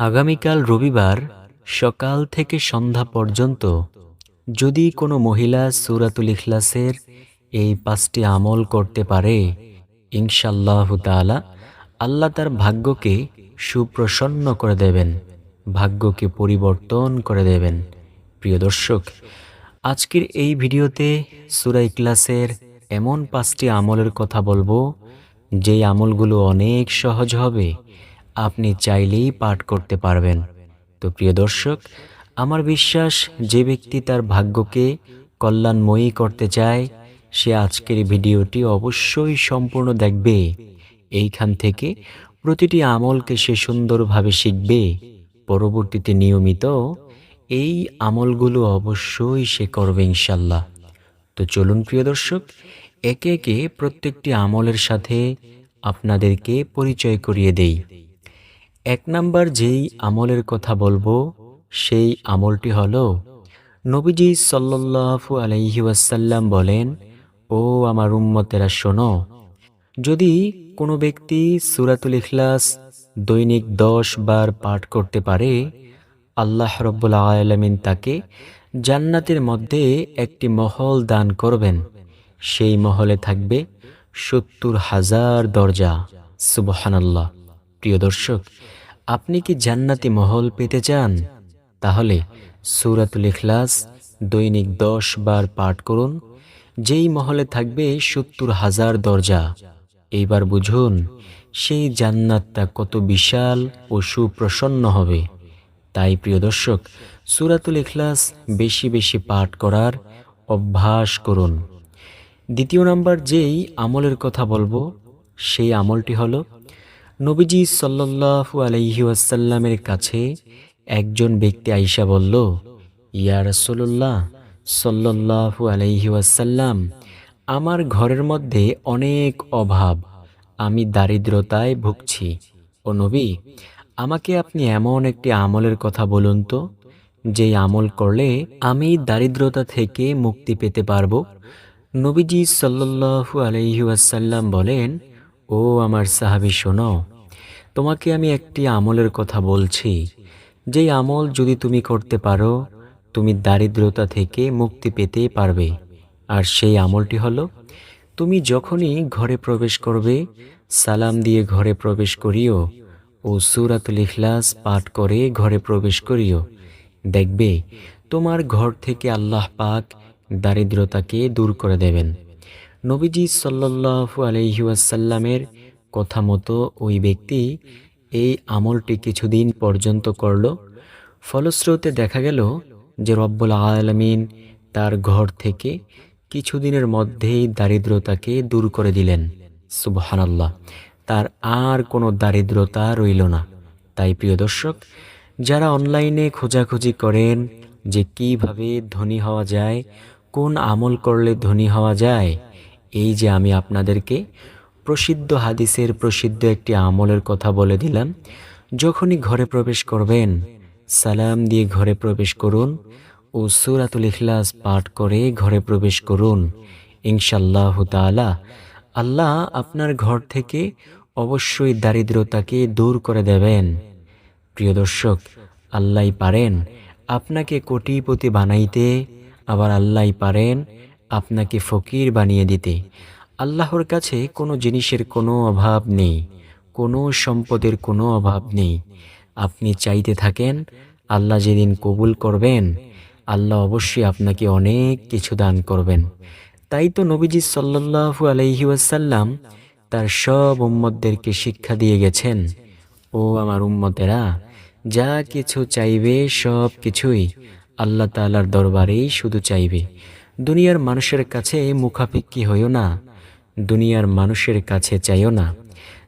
আগামীকাল রবিবার সকাল থেকে সন্ধ্যা পর্যন্ত যদি কোনো মহিলা সুরাতুল ইখলাসের এই পাঁচটি আমল করতে পারে ইনশাল্লাহ তাআলা আল্লাহ তার ভাগ্যকে সুপ্রসন্ন করে দেবেন, ভাগ্যকে পরিবর্তন করে দেবেন। প্রিয় দর্শক, আজকের এই ভিডিওতে সুরা ইখলাসের এমন পাঁচটি আমলের কথা বলব, যেই আমলগুলো অনেক সহজ হবে। আপনি চাইলেই পাঠ করতে পারবেন। তো প্রিয় দর্শক, আমার বিশ্বাস যে ব্যক্তি তার ভাগ্যকে কল্যাণময়ী করতে চায়, সে আজকের ভিডিওটি অবশ্যই সম্পূর্ণ দেখবে। এইখান থেকে প্রতিটি আমলকে সে সুন্দরভাবে শিখবে। পরবর্তীতে নিয়মিত এই আমলগুলো অবশ্যই সে করবে ইনশাল্লাহ তো চলুন প্রিয় দর্শক, একে একে প্রত্যেকটি আমলের সাথে আপনাদেরকে পরিচয় করিয়ে দেই। এক নাম্বার যেই আমলের কথা বলব, সেই আমলটি হল, নবীজি সাল্লাল্লাহু আলাইহি ওয়াসাল্লাম বলেন, ও আমার উম্মতেরা, শোনো, যদি কোনো ব্যক্তি সুরাতুল ইখলাস দৈনিক দশ বার পাঠ করতে পারে, আল্লাহ রব্বুল আলামিন তাকে জান্নাতের মধ্যে একটি মহল দান করবেন। সেই মহলে থাকবে সত্তর হাজার দরজা। সুবহানাল্লাহ। প্রিয় দর্শক, আপনি কি জান্নাতি মহল পেতে চান? তাহলে সূরাতুল ইখলাস দৈনিক দশ বার পাঠ করুন, যেই মহলে থাকবে সত্তর হাজার দরজা। এইবার বুঝুন, সেই জান্নাতটা কত বিশাল ও সুপ্রসন্ন হবে। তাই প্রিয় দর্শক, সূরাতুল ইখলাস বেশি বেশি পাঠ করার অভ্যাস করুন। দ্বিতীয় নাম্বার যেই আমলের কথা বলব, সেই আমলটি হলো নবীজি সাল্লাল্লাহু আলাইহি ওয়াসাল্লামের কাছে একজন ব্যক্তি আইসা বলল, ইয়া রাসূলুল্লাহ সাল্লাল্লাহু আলাইহি ওয়াসাল্লাম, আমার ঘরের মধ্যে অনেক অভাব, আমি দারিদ্রতায় ভুগছি। ও নবী, আমাকে আপনি এমন একটি আমলের কথা বলুন তো যেই আমল করলে আমি দারিদ্রতা থেকে মুক্তি পেতে পারব? নবীজি সাল্লাল্লাহু আলাইহি ওয়াসাল্লাম বলেন ও আমার সাহাবি, শোনো, তোমাকে আমি একটি আমলের কথা বলছি। যেই আমল যদি তুমি করতে পারো, তুমি দারিদ্রতা থেকে মুক্তি পেতে পারবে। আর সেই আমলটি হলো, তুমি যখনই ঘরে প্রবেশ করবে, সালাম দিয়ে ঘরে প্রবেশ করিও ও সুরাতুল ইখলাস পাঠ করে ঘরে প্রবেশ করিও। দেখবে, তোমার ঘর থেকে আল্লাহ পাক দারিদ্রতাকে দূর করে দেবেন। নবীজি সাল্লাল্লাহু আলাইহি ওয়াসাল্লামের কথা মতো ওই ব্যক্তি এই আমলটি কিছুদিন পর্যন্ত করল। ফলস্রোতে দেখা গেল যে রব্বুল আলমিন তার ঘর থেকে কিছুদিনের মধ্যেই দারিদ্রতাকে দূর করে দিলেন। সুবহানাল্লাহ, তার আর কোনো দারিদ্রতা রইল না। তাই প্রিয় দর্শক, যারা অনলাইনে খোঁজাখুঁজি করেন যে কীভাবে ধনী হওয়া যায়, কোন আমল করলে ধনী হওয়া যায় এই যে আমি আপনাদেরকে প্রসিদ্ধ হাদিসের প্রসিদ্ধ একটি আমলের কথা বলে দিলাম, যখনই ঘরে প্রবেশ করবেন, সালাম দিয়ে ঘরে প্রবেশ করুন ও সুরাতুল ইখলাস পাঠ করে ঘরে প্রবেশ করুন ইনশাল্লাহ তাআলা আল্লাহ আপনার ঘর থেকে অবশ্যই দারিদ্রতাকে দূর করে দেবেন। প্রিয় দর্শক আল্লাহ পারেন আপনাকে কোটিপতি বানাইতে, আবার আল্লাহ পারেন আপনাকে ফকির বানিয়ে দিতে। আল্লাহর কাছে কোনো জিনিসের কোনো অভাব নেই, কোনো সম্পদের কোনো অভাব নেই। আপনি চাইতে থাকেন, আল্লাহ যেদিন কবুল করবেন, আল্লাহ অবশ্যই আপনাকে অনেক কিছু দান করবেন। তাই তো নবীজি সাল্লাল্লাহু আলাইহি ওয়াসাল্লাম তার সব উম্মতদেরকে শিক্ষা দিয়ে গেছেন, ও আমার উম্মতেরা, যা কিছু চাইবে সব কিছুই আল্লাহ তাআলার দরবারেই শুধু চাইবে। দুনিয়ার মানুষের কাছে মুখাপেক্ষী হইও না, দুনিয়ার মানুষের কাছে চাইও না।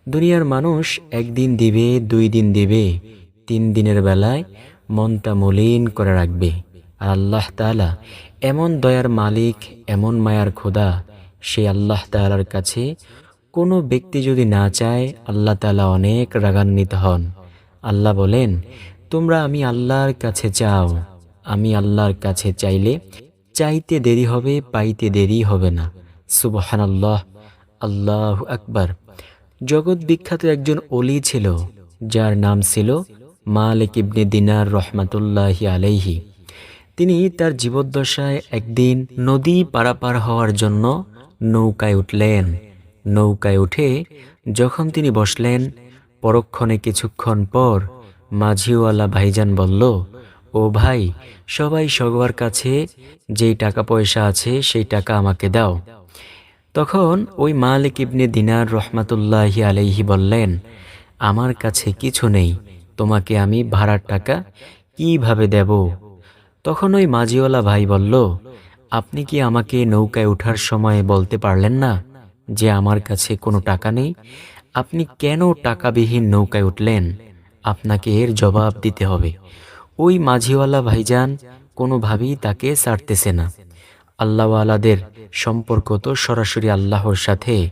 দুনিয়ার মানুষ একদিন দিবে, দুই দিন দিবে, তিন দিনের বেলায় মনটা মলিন করে রাখবে। আর আল্লাহ তাআলা এমন দয়ার মালিক, এমন মায়ার খোদা, সে আল্লাহ তাআলার কাছে কোনো ব্যক্তি যদি না চায়, আল্লাহ তাআলা অনেক রাগান্বিত হন। আল্লাহ বলেন, তোমরা আমি আল্লাহর কাছে চাও। আমি আল্লাহর কাছে চাইলে চাইতে দেরি হবে, পাইতে দেরি হবে না। সুবহানাল্লাহ, আল্লাহ আকবার। জগৎ বিখ্যাত একজন অলি ছিল, যার নাম ছিল মালিক ইবনে দিনার রহমাতুল্লাহি আলাইহি। তিনি তার জীবদ্দশায় একদিন নদী পারাপার হওয়ার জন্য নৌকায় উঠলেন। নৌকায় উঠে যখন তিনি বসলেন, পরক্ষণে কিছুক্ষণ পর মাঝিওয়ালা ভাইজান বলল ও ভাই, সবাই সবার কাছে, যেই টাকা পয়সা আছে, সেই টাকা আমাকে দাও। তখন ওই মালিক ইবনে দিনার রহমাতুল্লাহি আলাইহি বললেন, আমার কাছে কিছু নেই, তোমাকে আমি ভাড়ার টাকা কীভাবে দেব? তখন ওই মাঝিওয়ালা ভাই বলল, আপনি কি আমাকে নৌকায় ওঠার সময় বলতে পারলেন না যে আমার কাছে কোনো টাকা নেই? আপনি কেন টাকাবিহীন নৌকায় উঠলেন? আপনাকে এর জবাব দিতে হবে। ওই মাঝিওয়ালা ভাইজান কোনোভাবেই তাকে ছাড়তেছে না। আল্লাহওয়ালাদের সম্পর্ক তো সরাসরি আল্লাহর সাথে।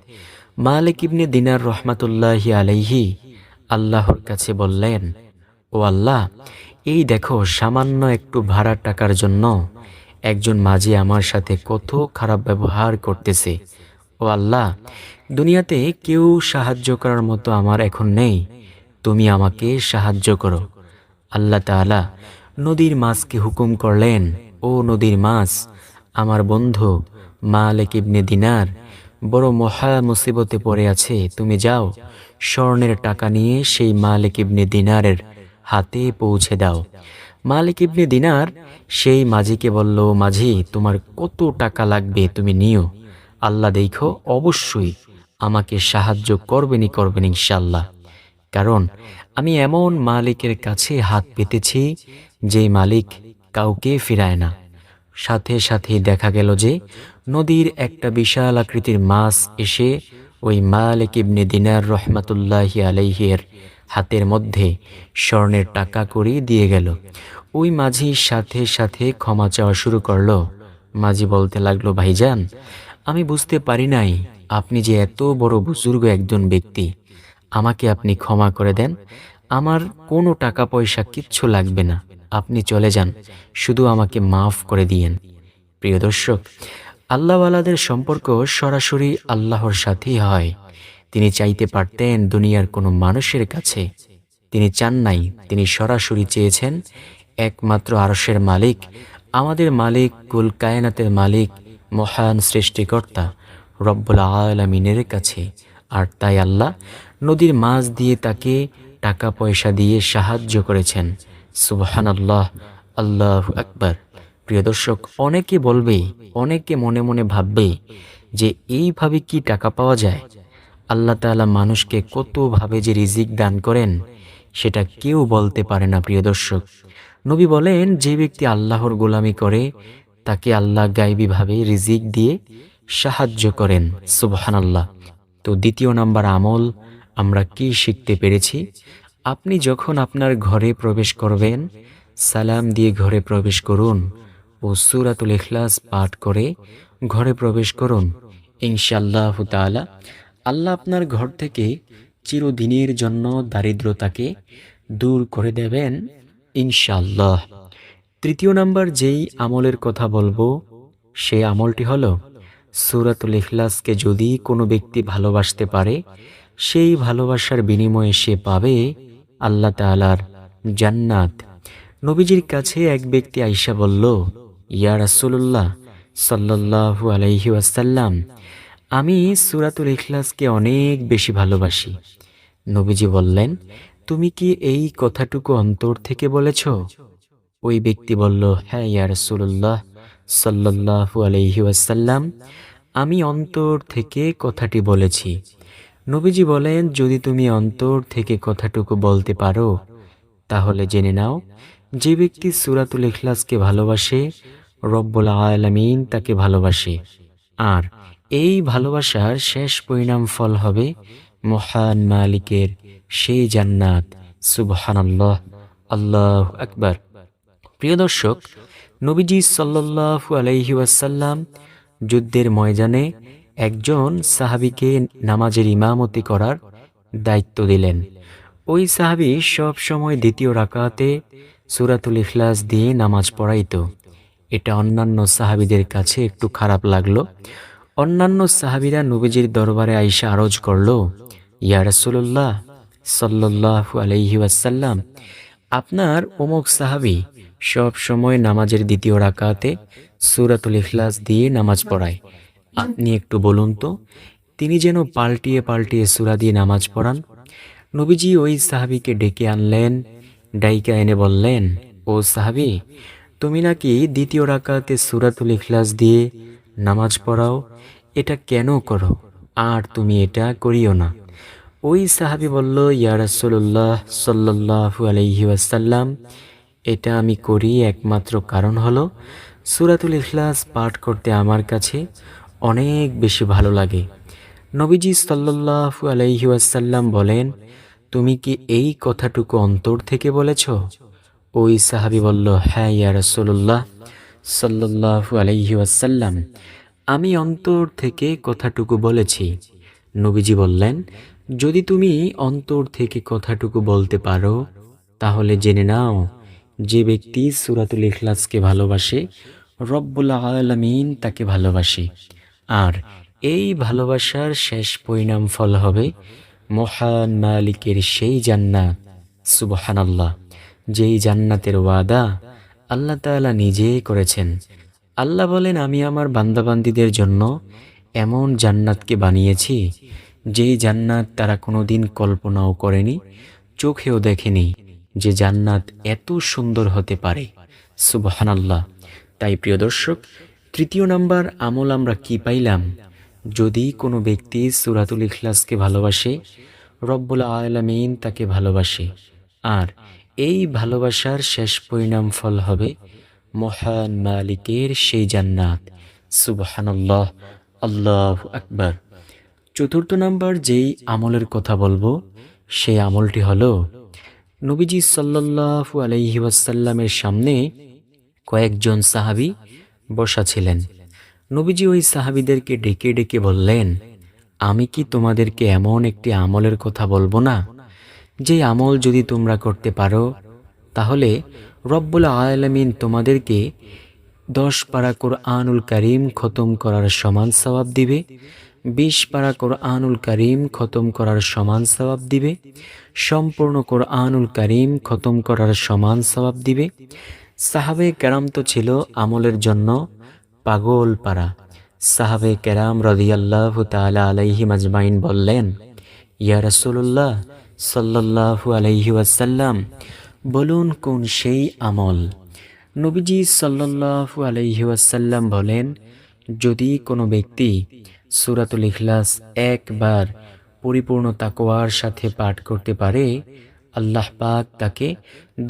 মালিক ইবনে দিনার রহমাতুল্লাহি আলাইহি আল্লাহর কাছে বললেন, ও আল্লাহ, এই দেখো সামান্য একটু ভাড়ার টাকার জন্য একজন মাঝি আমার সাথে কত খারাপ ব্যবহার করতেছে। ও আল্লাহ, দুনিয়াতে কেউ সাহায্য করার মতো আমার এখন নেই। তুমি আমাকে সাহায্য করো। আল্লাহ তাআলা নদীর মাছকে হুকুম করলেন, ও নদীর মাছ, আমার বন্ধু মালিক ইবনে দিনার বড় মহা মুসিবতে পড়ে আছে, তুমি যাও, স্বর্ণের টাকা নিয়ে সেই মালিক ইবনে দিনারের হাতে পৌঁছে দাও। মালিক ইবনে দিনার সেই মাঝিকে বলল, মাঝি, তোমার কত টাকা লাগবে তুমি নিও। আল্লাহ দেখো, অবশ্যই আমাকে সাহায্য করবেনই করবেন ইনশাল্লাহ কারণ আমি এমন মালিকের কাছে হাত পেতেছি যে মালিক কাউকে ফিরায় না। সাথে সাথে দেখা গেল যে নদীর একটা বিশাল আকৃতির মাছ এসে ওই মালিক ইবনে দিনার রহমাতুল্লাহি আলাইহের হাতের মধ্যে স্বর্ণের টাকা করে দিয়ে গেল। ওই মাঝির সাথে সাথে ক্ষমা চাওয়া শুরু করল। মাঝি বলতে লাগল, ভাইজান, আমি বুঝতে পারি নাই আপনি যে এত বড় বুজুর্গ একজন ব্যক্তি। আমাকে আপনি ক্ষমা করে দেন। আমার কোনো টাকা পয়সা কিচ্ছু লাগবে না। আপনি চলে যান। শুধু আমাকে মাফ করে দিয়েন। প্রিয় দর্শক, আল্লাহওয়ালাদের সম্পর্ক সরাসরি আল্লাহর সাথেই হয়। তিনি চাইতে পারতেন দুনিয়ার কোনো মানুষের কাছে। তিনি চান নাই, তিনি সরাসরি চেয়েছেন, একমাত্র আরশের মালিক, আমাদের মালিক, কুল কায়নাতের মালিক, মহান সৃষ্টিকর্তা, রব্বুল আলমিনের কাছে। আর তাই আল্লাহ নদীর মাছ দিয়ে তাকে টাকা পয়সা দিয়ে সাহায্য করেছেন। সুবহান আল্লাহ আল্লাহ আকবর। প্রিয় দর্শক, অনেকে বলবে, অনেকে মনে মনে ভাববে যে এইভাবে কি টাকা পাওয়া যায়? আল্লাহ তাআলা মানুষকে কতভাবে যে রিজিক দান করেন, সেটা কেউ বলতে পারে না, প্রিয় দর্শক। নবী বলেন, যে ব্যক্তি আল্লাহর গোলামি করে, তাকে আল্লাহ গাইবীভাবে রিজিক দিয়ে সাহায্য করেন। সুবহান আল্লাহ তো দ্বিতীয় নাম্বার আমল আমরা কি শিখতে পেরেছি? আপনি যখন আপনার ঘরে প্রবেশ করবেন, সালাম দিয়ে ঘরে প্রবেশ করুন ও সুরাতুল ইখলাস পাঠ করে ঘরে প্রবেশ করুন। ইনশাল্লাহ তাআলা, আল্লাহ আপনার ঘর থেকে চিরদিনের জন্য দারিদ্রতাকে দূর করে দেবেন ইনশাল্লাহ তৃতীয় নাম্বার যেই আমলের কথা বলব, সেই আমলটি হলো সুরাতুল ইখলাসকে যদি কোনো ব্যক্তি ভালোবাসতে পারে সেই ভালোবাসার বিনিময়ে সে পাবে আল্লাহ তাআলার জান্নাত। নবীজির কাছে এক ব্যক্তি আইসা বলল, ইয়া রাসূলুল্লাহ সাল্লাল্লাহু আলাইহি ওয়াসাল্লাম, আমি সুরাতুল ইখলাসকে অনেক বেশি ভালোবাসি। নবীজি বললেন, তুমি কি এই কথাটুকু অন্তর থেকে বলেছ? ওই ব্যক্তি বলল হ্যাঁ ইয়া রাসূলুল্লাহ সাল্লাল্লাহু আলাইহি আমি অন্তর থেকে কথাটি বলেছি। নবীজি বলেন, যদি তুমি অন্তর থেকে কথাটুকু বলতে পারো, তাহলে জেনে নাও, যে ব্যক্তি সুরাতুল ইখলাসকে ভালোবাসে, রব্বুল আলামিন তাকে ভালোবাসে। আর এই ভালোবাসার শেষ পরিণাম ফল হবে মহান মালিকের সেই জান্নাত। সুবহানাল্লাহ। আল্লাহ আকবার। প্রিয় দর্শক, নবীজি সাল্লাল্লাহু আলাইহি ওয়াসাল্লাম যুদ্ধের ময়দানে একজন সাহাবীকে নামাজের ইমামতি করার দায়িত্ব দিলেন। ওই সাহাবী সব সময় দ্বিতীয় রাকাতে সুরাতুল ইখলাস দিয়ে নামাজ পড়াইত। এটা অন্যান্য সাহাবীদের কাছে একটু খারাপ লাগল। অন্যান্য সাহাবীরা নবীজির দরবারে আইসা আরজ করল, ইয়া রাসূলুল্লাহ সাল্লাল্লাহু আলাইহি ওয়াসাল্লাম, আপনার অমুক সাহাবি সব সময় নামাজের দ্বিতীয় রাকাতে সুরাতুল ইখলাস দিয়ে নামাজ পড়ায়। আপনি একটু বলুন তো, তিনি যেন পাল্টিয়ে পাল্টিয়ে সুরা দিয়ে নামাজ পড়ান। নবীজি ওই সাহাবিকে ডেকে আনলেন, ডাইকা এনে বললেন, ও সাহাবি, তুমি নাকি দ্বিতীয় রাকাতে সুরাতুল ইখলাস দিয়ে নামাজ পড়াও, এটা কেন করো? আর তুমি এটা করিও না। ওই সাহাবি বলল, ইয়া রাসূলুল্লাহ সাল্লাল্লাহু আলাইহি ওয়াসাল্লাম, এটা আমি করি একমাত্র কারণ হলো, সুরাতুল ইখলাস পাঠ করতে আমার কাছে অনেক বেশি ভালো লাগে। নবীজি সাল্লাল্লাহু আলাইহি ওয়াসাল্লাম বলেন, তুমি কি এই কথাটুকু অন্তর থেকে বলেছ? ওই সাহাবি বলল হ্যাঁ ইয়া রাসূলুল্লাহ সাল্লাল্লাহু আলাইহি ওয়াসাল্লাম, আমি অন্তর থেকে কথাটুকু বলেছি। নবীজি বললেন, যদি তুমি অন্তর থেকে কথাটুকু বলতে পারো, তাহলে জেনে নাও, যে ব্যক্তি সুরাতুল ইখলাসকে ভালোবাসে, রব্বুল আলামিন তাকে ভালোবাসে। আর এই ভালোবাসার শেষ পরিণাম ফল হবে মহান মালিকের সেই জান্নাত, সুবহানাল্লাহ, যেই জান্নাতের ওয়াদা আল্লাহ তাআলা নিজেই করেছেন। আল্লাহ বলেন, আমি আমার বান্দাবান্দিদের জন্য এমন জান্নাতকে বানিয়েছি, যেই জান্নাত তারা কোনোদিন কল্পনাও করেনি, চোখেও দেখেনি যে জান্নাত এত সুন্দর হতে পারে। সুবহানাল্লাহ। তাই প্রিয় দর্শক তৃতীয় নাম্বার, আমল আমরা কি পাইলাম? যদি কোনো ব্যক্তি সুরাতুল ইখলাসকে ভালোবাসে, রব্বুল আলামিন তাকে ভালোবাসে। আর এই ভালোবাসার শেষ পরিণাম ফল হবে মহান মালিকের সেই জান্নাত। সুবহানাল্লাহ, আল্লাহ আকবার। চতুর্থ নাম্বার, যেই আমলের কথা বলব, সেই আমলটি হলো, নবীজি সাল্লাল্লাহু আলাইহি ওয়াসাল্লামের সামনে কয়েকজন সাহাবী বসা ছিলেন। নবীজি ওই সাহাবীদেরকে ডেকে ডেকে বললেন, আমি কি তোমাদেরকে এমন একটি আমলের কথা বলব না? যে আমল যদি তোমরা করতে পারো, তাহলে রব্বুল আলামিন তোমাদেরকে দশ পারা কোরআনুল করিম খতম করার সমান সওয়াব দিবে, বিশ পারা কোরআনুল করিম খতম করার সমান সওয়াব দিবে, সম্পূর্ণ কোরআনুল করিম খতম করার সমান সওয়াব দিবে সাহাবে কেরাম তো ছিল আমলের জন্য পাগল পারা সাহাবে কেরাম রদিয়াল্লাহ তালা আলাইহি মাজমাইন বললেন, ইয়া রাসূলুল্লাহ সাল্লাল্লাহু আলাইহি ওয়াসাল্লাম, বলুন কোন সেই আমল? নবীজি সাল্লাল্লাহু আলাইহি ওয়াসাল্লাম বলেন, যদি কোনো ব্যক্তি সুরাতুল ইখলাস একবার পরিপূর্ণ তাকওয়ার সাথে পাঠ করতে পারে আল্লাহ পাক তাকে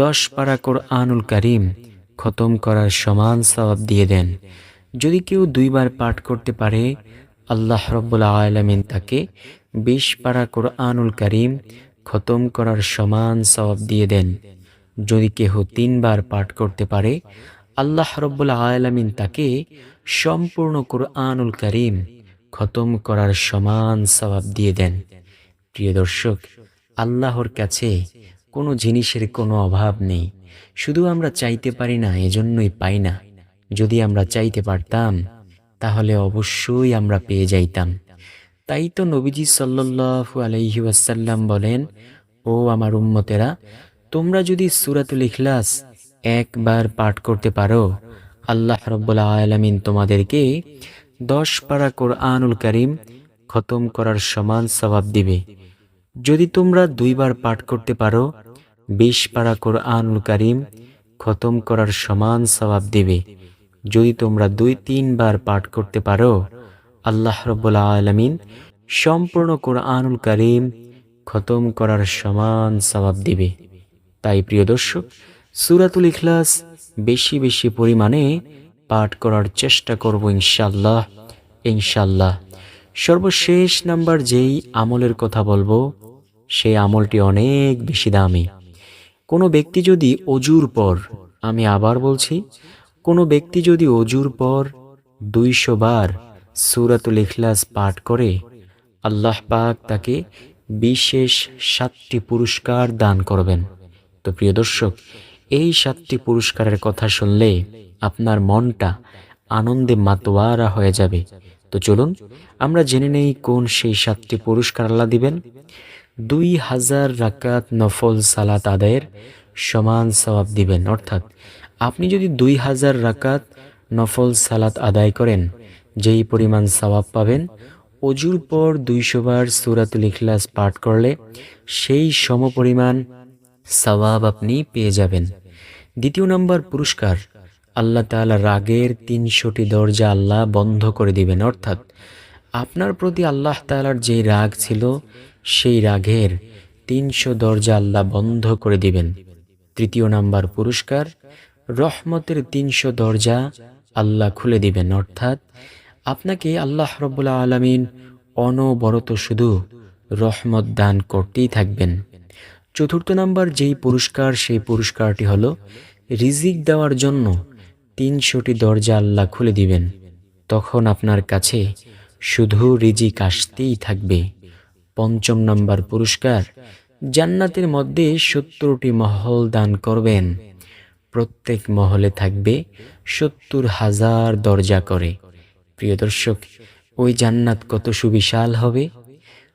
দশ পারা কোরআনুল করিম খতম করার সমান সওয়াব দিয়ে দেন। যদি কেউ দুইবার পাঠ করতে পারে, আল্লাহ রব্বুল আলামিন তাকে বিশ পারা কোরআনুল কারিম খতম করার সমান সওয়াব দিয়ে দেন। যদি কেহ তিনবার পাঠ করতে পারে, আল্লাহ রব্বুল আলামিন তাকে সম্পূর্ণ কোরআনুল কারিম খতম করার সমান সওয়াব দিয়ে দেন। প্রিয় দর্শক আল্লাহর কাছে কোনো জিনিসের কোনো অভাব নেই। শুধু আমরা চাইতে পারি না, এজন্যই পাই না। যদি আমরা চাইতে পারতাম, তাহলে অবশ্যই আমরা পেয়ে যাইতাম। তাই তো নবীজি সাল্লাল্লাহু আলাইহি ওয়াসাল্লাম বলেন, ও আমার উম্মতেরা, তোমরা যদি সুরাতুল ইখলাস একবার পাঠ করতে পারো, আল্লাহ রব্বুল আলামিন তোমাদেরকে দশ পারা কোরআনুল করিম খতম করার সমান স্বভাব দিবে। যদি তোমরা দুইবার পাঠ করতে পারো, বিশ পারা কোরআনুল করিম খতম করার সমান সওয়াব দেবে। যদি তোমরা দুই, তিনবার পাঠ করতে পারো, আল্লাহ রব্বুল আলমিন সম্পূর্ণ কোরআনুল করিম খতম করার সমান সওয়াব দেবে। তাই প্রিয় দর্শক, সুরাতুল ইখলাস বেশি বেশি পরিমাণে পাঠ করার চেষ্টা করব ইনশাল্লাহ ইনশাল্লাহ সর্বশেষ নাম্বার যেই আমলের কথা বলব, সেই আমলটি অনেক বেশি দামি। কোনো ব্যক্তি যদি অজুর পর, আমি আবার বলছি, কোনো ব্যক্তি যদি অজুর পর দুইশো বার সুরাতুল ইখলাস পাঠ করে, আল্লাহ পাক তাকে বিশেষ সাতটি পুরস্কার দান করবেন। তো প্রিয় দর্শক, এই সাতটি পুরস্কারের কথা শুনলে আপনার মনটা আনন্দে মাতোয়ারা হয়ে যাবে। তো চলুন, আমরা জেনে নেই কোন সেই সাতটি পুরস্কার আল্লাহ দিবেন। দুই হাজার রাকাত নফল সালাত আদায়ের সমান সওয়াব দিবেন। অর্থাৎ, আপনি যদি দুই হাজার রাকাত নফল সালাত আদায় করেন, যেই পরিমাণ সওয়াব পাবেন, অজুর পর দুইশোবার সুরাতুল ইখলাস পাঠ করলে সেই সমপরিমাণ সওয়াব আপনি পেয়ে যাবেন। দ্বিতীয় নম্বর পুরস্কার আল্লাহ তাআলা রাগের তিনশোটি দরজা আল্লাহ বন্ধ করে দিবেন। অর্থাৎ আপনার প্রতি আল্লাহ তাআলার যে রাগ ছিল, সেই রাগের তিনশো দরজা আল্লাহ বন্ধ করে দিবেন। তৃতীয় নাম্বার পুরস্কার, রহমতের তিনশো দরজা আল্লাহ খুলে দিবেন। অর্থাৎ আপনাকে আল্লাহ রব্বুল্লা আলমিন অনবরত শুধু রহমত দান করতেই থাকবেন। চতুর্থ নাম্বার যেই পুরস্কার, সেই পুরস্কারটি হলো রিজিক দেওয়ার জন্য তিনশোটি দরজা আল্লাহ খুলে দিবেন। তখন আপনার কাছে শুধু রিজিক আসতেই থাকবে। পঞ্চম নম্বর পুরস্কার, জান্নাতের মধ্যে সত্তরটি মহল দান করবেন। প্রত্যেক মহলে থাকবে সত্তর হাজার দরজা করে। প্রিয় দর্শক, ওই জান্নাত কত সুবিশাল হবে?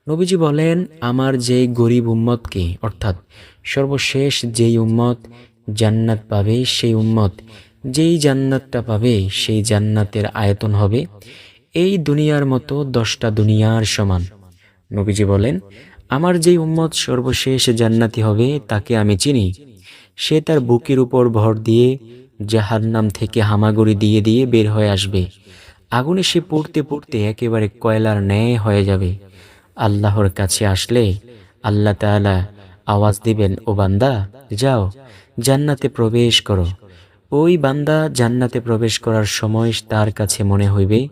নবীজি বলেন, আমার যে গরিব উম্মতকে, অর্থাৎ সর্বশেষ যেই উম্মত জান্নাত পাবে সেই উম্মত যেই জান্নাতটা পাবে, সেই জান্নাতের আয়তন হবে এই দুনিয়ার মতো দশটা দুনিয়ার সমান। নবীজি বলেন, আমার যেই উম্মত সর্বশেষ জান্নাতি হবে, তাকে আমি চিনি। সে তার বুকের উপর ভর দিয়ে জাহান্নাম থেকে হামাগুড়ি দিয়ে দিয়ে বের হয়ে আসবে। আগুনে সে পড়তে পড়তে একেবারে কয়লার ন্যায় হয়ে যাবে। আল্লাহর কাছে আসলে আল্লাহ তাআলা আওয়াজ দিবেন, ও বান্দা, যাও, জান্নাতে প্রবেশ করো। ওই বান্দা জান্নাতে প্রবেশ করার সময় তার কাছে মনে হইবে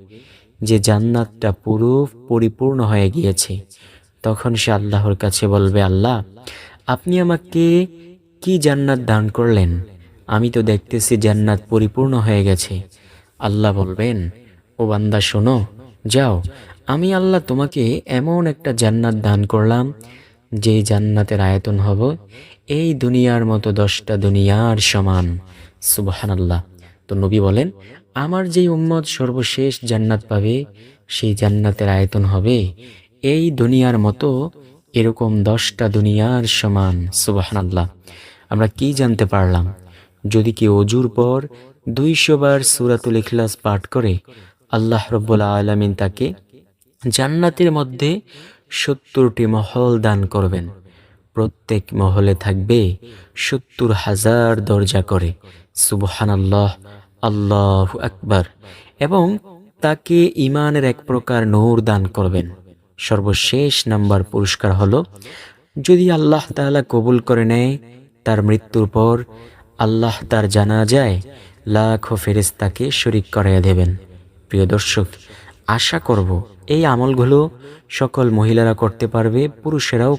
যে জান্নাতটা পুরো পরিপূর্ণ হয়ে গিয়েছে। তখন সে আল্লাহর কাছে বলবে, আল্লাহ, আপনি আমাকে কি জান্নাত দান করলেন? আমি তো দেখতেছি জান্নাত পরিপূর্ণ হয়ে গেছে। আল্লাহ বলবেন, ও বান্দা, শোনো, যাও, আমি আল্লাহ তোমাকে এমন একটা জান্নাত দান করলাম যেই জান্নাতের আয়তন হব এই দুনিয়ার মতো দশটা দুনিয়ার সমান। সুবাহান আল্লাহ তো নবী বলেন, আমার যেই উম্মত সর্বশেষ জান্নাত পাবে, সেই জান্নাতের আয়তন হবে এই দুনিয়ার মতো এরকম দশটা দুনিয়ার সমান। সুবাহান আল্লাহ আমরা কি জানতে পারলাম? যদি কি অজুর পর দুইশো বার সুরাতুল ইখলাস পাঠ করে আল্লাহ রব্বুল্লা আলমিন তাকে জান্নাতের মধ্যে সত্তরটি মহল দান করবেন। প্রত্যেক মহলে থাকবে সত্তর হাজার দরজা করে। সুবহান আল্লাহ আল্লাহ আকবার, এবং তাকে ইমানের এক প্রকার নূর দান করবেন। সর্বশেষ নাম্বার পুরস্কার হলো, যদি আল্লাহ তাআলা কবুল করে নেয়, তার মৃত্যুর পর আল্লাহ তার জানা যায় লাখো ফেরেস্তাকে শরিক করাইয়া দেবেন। প্রিয় দর্শক, আশা করব এই আমলগুলো সকল মহিলারা করতে পারবে, পুরুষেরাও